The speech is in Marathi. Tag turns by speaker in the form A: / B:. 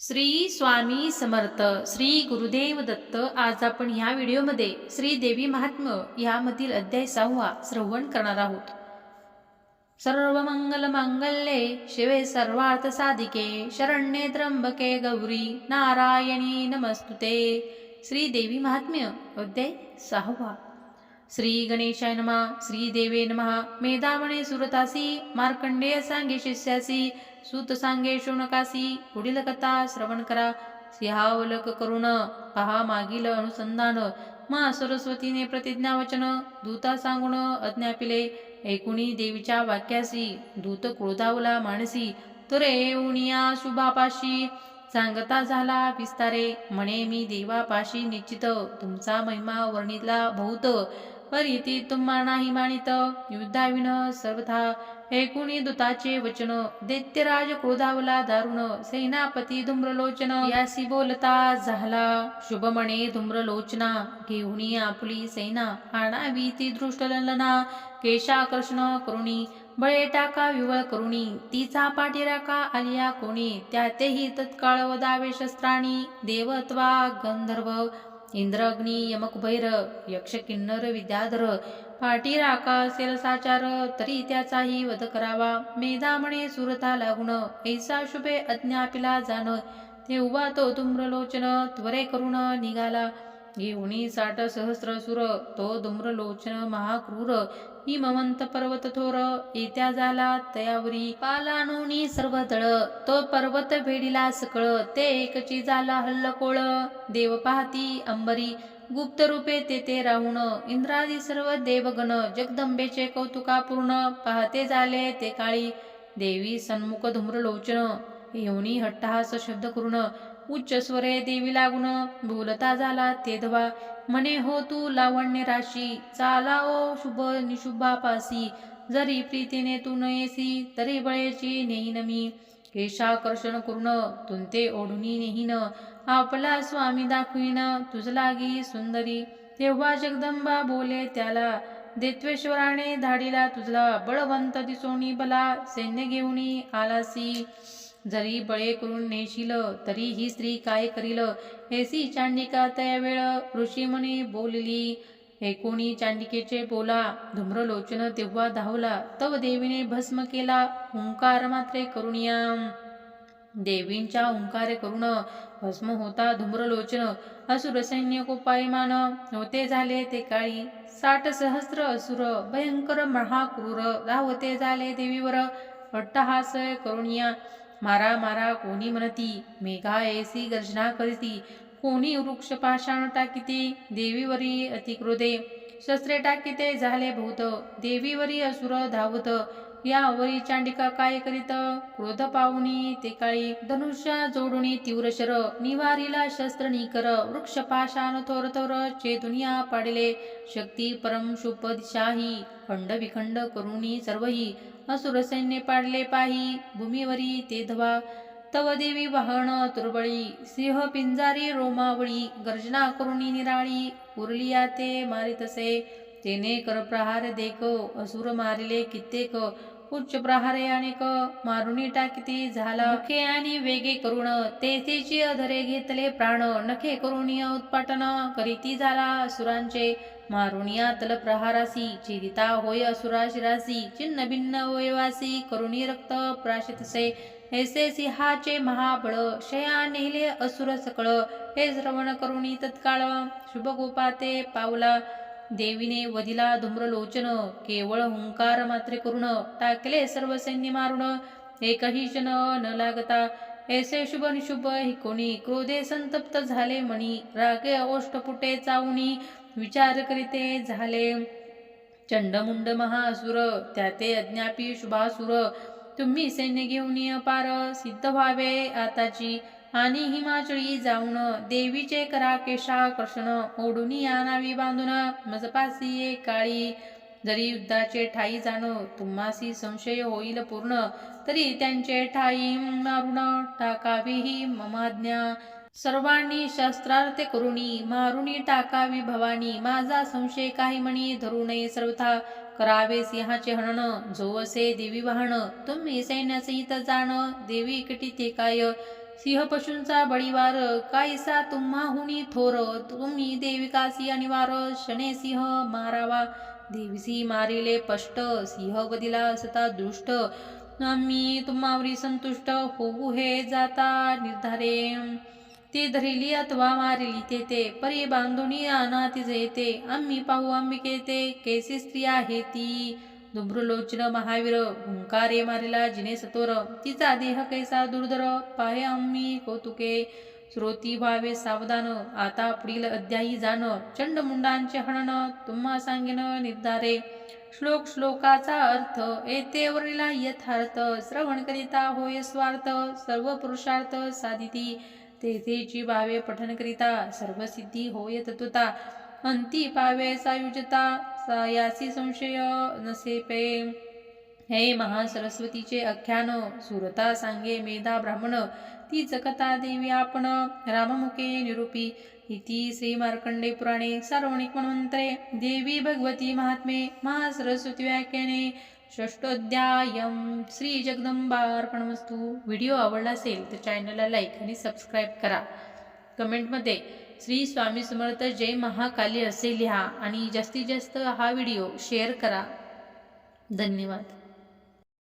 A: श्री स्वामी समर्थ श्री गुरुदेव दत्त. आज आपण ह्या व्हिडिओमध्ये श्री देवी महात्म्य यामधील अध्याय सहावा श्रवण करणार आहोत. सर्व मंगल मांगल्ये शिवे सर्वार्थ साधिके शरण्ये त्र्यंबके गौरी नारायणी नमस्तुते. श्री देवी महात्म्य अध्याय सहावा. श्री गणेशाय नमः श्री देवे नमः। मेधामणे सुरतासी मार्कंडेय सांगे शिष्यासी सूत सांगे शोणकासी पुढील कथा श्रवण करा। सिंहावलक करुण पहा मागील अनुसंधान। मा सरस्वतीने प्रतिज्ञावचन दूता सांगून अज्ञापिले ऐकुणी देवीच्या वाक्यासी दूत क्रोधावला मानसी तर उनिया शुभापाशी सांगता झाला विस्तारे। म्हणे मी देवापाशी निश्चित तुमचा महिमा वर्णितला बहुत। परिती तुम्हा नाही मानित युद्धाविन सर्वथा। एकूणी दुताचे वचन? दैत्यराज क्रोधावला दारुण। सेनापती धूम्रलोचन यासी बोलता झाला। शुभमणे धूम्रलोचना घेऊनी आपली सेना। आणावी ती दृष्टलना केशाकर्षण करुणी बळे टाका विवळ करुणी। तिचा पाठीराका आलिया कोणी? त्यातेही तत्काळ वदावे शस्त्राणी। देवत्वा गंधर्व इंद्रअग्नी यमक यक्ष किन्नर विद्याधर पाठी राका साचार तरी त्याचाही वध करावा. मेधा म्हणे सुरता लागून ऐसा शुभे अज्ञापिला जाण. तेव्हा तो धूम्रलोचन त्वरे करून निघाला. घेऊनी साठ सहस्र सुर तो धूम्रलोचन महाक्रूर हिमवंत पर्वत थोर येत्या झाला तयावरी पालानोनी सर्व तळ तो पर्वत भेडीला सकळ ते एकची झाला हल्लकोळ देव पाहती अंबरी गुप्त रूपे तेथे राहून इंद्रादी सर्व देवगण जगदंबेचे कौतुकापूर्ण पाहते झाले ते काळी देवी सन्मुख धूम्रलोचन येऊनी हट्टहास शब्द करून उच्च स्वरे देवी लागून बोलता झाला ते धवा. म्हणे हो तू लावण्य राशी चाला ओ शुभ निशुभापासी. जरी प्रीतीने तू नयेसी तरी बळेची नेहीन मी. केशाकर्षण करून तुंते ओढुनी नेहीन. आपला स्वामी दाखवीन तुझ लागी सुंदरी. तेव्हा जगदंबा बोले त्याला देत्वेश्वराने धाडीला तुझला बळवंत दिसोनी बला सैन्य घेऊनी आलासी. जरी बळे करून नेशील तरी ही स्त्री काय करील? ऐसी चांडिका त्या वेळ ऋषीमुनी बोलली. एकोणी चांडिकेचे बोला? धूम्रलोचन तेव्हा धावला. तव देवीने भस्म केला. हुंकार मात्रे करुणिया देवींच्या ओंकार करून भस्म होता धूम्रलोचन. असुर सैन्य कोपायमान होते झाले ते काळी. साठ सहस्र असुर भयंकर महाक्रूर धावते झाले देवीवर. अट्टहास करुणिया मारा मारा कोणी म्हणती मेघा ऐसी गर्जना करीती कोणी वृक्ष पाषाण टाकीती देवीवरी अतिक्रोधे शस्त्रे टाकीते झाले भूत देवीवरी असुर धावत यावरी चांडिका काय करीत? क्रोध पाहुनी ते काळी धनुष्या जोडुनी तीव्र शर निवारीला शस्त्र निकर वृक्ष पाषाण थोर थोर चेतुनिया पाडले. शक्ती परम शुभ दिशाही खंड विखंड करुणी सर्वही असुर सैन्य पाडले पाही. भूमीवरी ते धवा तव देवी वाहन तुरबळी. सिंह पिंजारी रोमावळी गर्जना करुणी निराळी. उरलिया ते मारितसे तेने कर प्रहार देक असुर मारिले कित्येक. उच्च प्रहारे अनेक मारुनी टाकिती झाला. नखे आणि वेगे करुण तेथेची अधरे घेतले प्राण. नखे करुणीय उत्पाटन करीती झाला असुरांचे. मारुनिया तल प्रहारासी चिरिता होय असुराशिरासी चिन्ह भिन्न वयवासी करुणी रक्त प्राशितसे. ऐसे सिंहाचे महाबळ शया नेले असुर सकळ. हे श्रवण करुणी तत्काळ शुभगोपाते पावला. देवीने वधीला धूम्रलोचन केवळ हुंकार मात्रे करुण टाकले सर्व सैन्य मारुण एकही क्षण न लागता ऐसे शुभ निशुभ हि कोणी क्रोधे संतप्त झाले मणी रागे ओष्टपुटे चावणी विचार करीते झाले चंडमुंड महासुर त्याते अज्ञापी शुभासुर तुम्ही सैन्य घेऊन पार सिद्ध व्हावे आताची आणि हिमाचळी जाऊन देवीचे करा केशाकर्षण ओढून आणावी बांधून. मजपासी काळी. जरी युद्धाचे ठाई जाण तुम्हासी संशय होईल पूर्ण. तरी त्यांचे ठाई मारून टाकावी ममाज्ञा. सर्वांनी शस्त्रार्थ करुणी मारुनी टाकावी भवानी. माझा संशय काही म्हणी धरू नये सर्वथा. करावे सिंहाचे हनन झोवसे असे देवी वाहन. तुम्ही सैन्यासहित जाण देवी कटी ते काय? सिंह पशूंचा बळीवार कायसा तुम्हाहुनी थोर तुम्ही देविकासी अनिवार शने सिंह मारावा. देवीसी मारिले पष्ट सिंह वदिला सता दृष्ट. आम्ही तुम्हावरी संतुष्ट होऊ हे जाता निर्धारे. ते धरिली अथवा मारिली ते ते परी बांधुनी अनाती जेते आम्ही पाहू अंबिके ते कैसी स्त्री आहे ती? दुभ्रुलोचन महावीर हुंकारे मारिला जिने सतोर. तिचा देह कैसा दुर्धर? पाहे आम्ही कौतुके. श्रोती भावे सावधान. आता पुढील अध्यायी जाण. चंडमुंडांचे हणन तुम्हा सांगेन निर्धारे. श्लोक श्लोकाचा अर्थ येते वरिला यथार्थ. श्रवण करिता होय स्वार्थ. सर्व पुरुषार्थ साधिती. तेथेची भावे पठन करिता. सर्वसिद्धी होय तत्वता. अंती पावे सायुजता. यासी संशय नसे पे हे महासरस्वतीचे आख्यान सुरता सांगे मेधा ब्राह्मण तीच कथा देवी आपण राममुखे निरूपी। इति श्री मार्कंडे पुराणे सार्वणिक मंत्रे देवी भगवती महात्मे महासरस्वती व्याख्याने। षष्टोध्यायम श्री जगदंबार्पणमस्तू। व्हिडिओ आवडला असेल तर चॅनलला लाईक आणि सबस्क्राईब करा. कमेंटमध्ये श्री स्वामी समर्थ जय महाकाली असे लिहा आणि जास्तीत जास्त हा व्हिडिओ शेअर करा. धन्यवाद.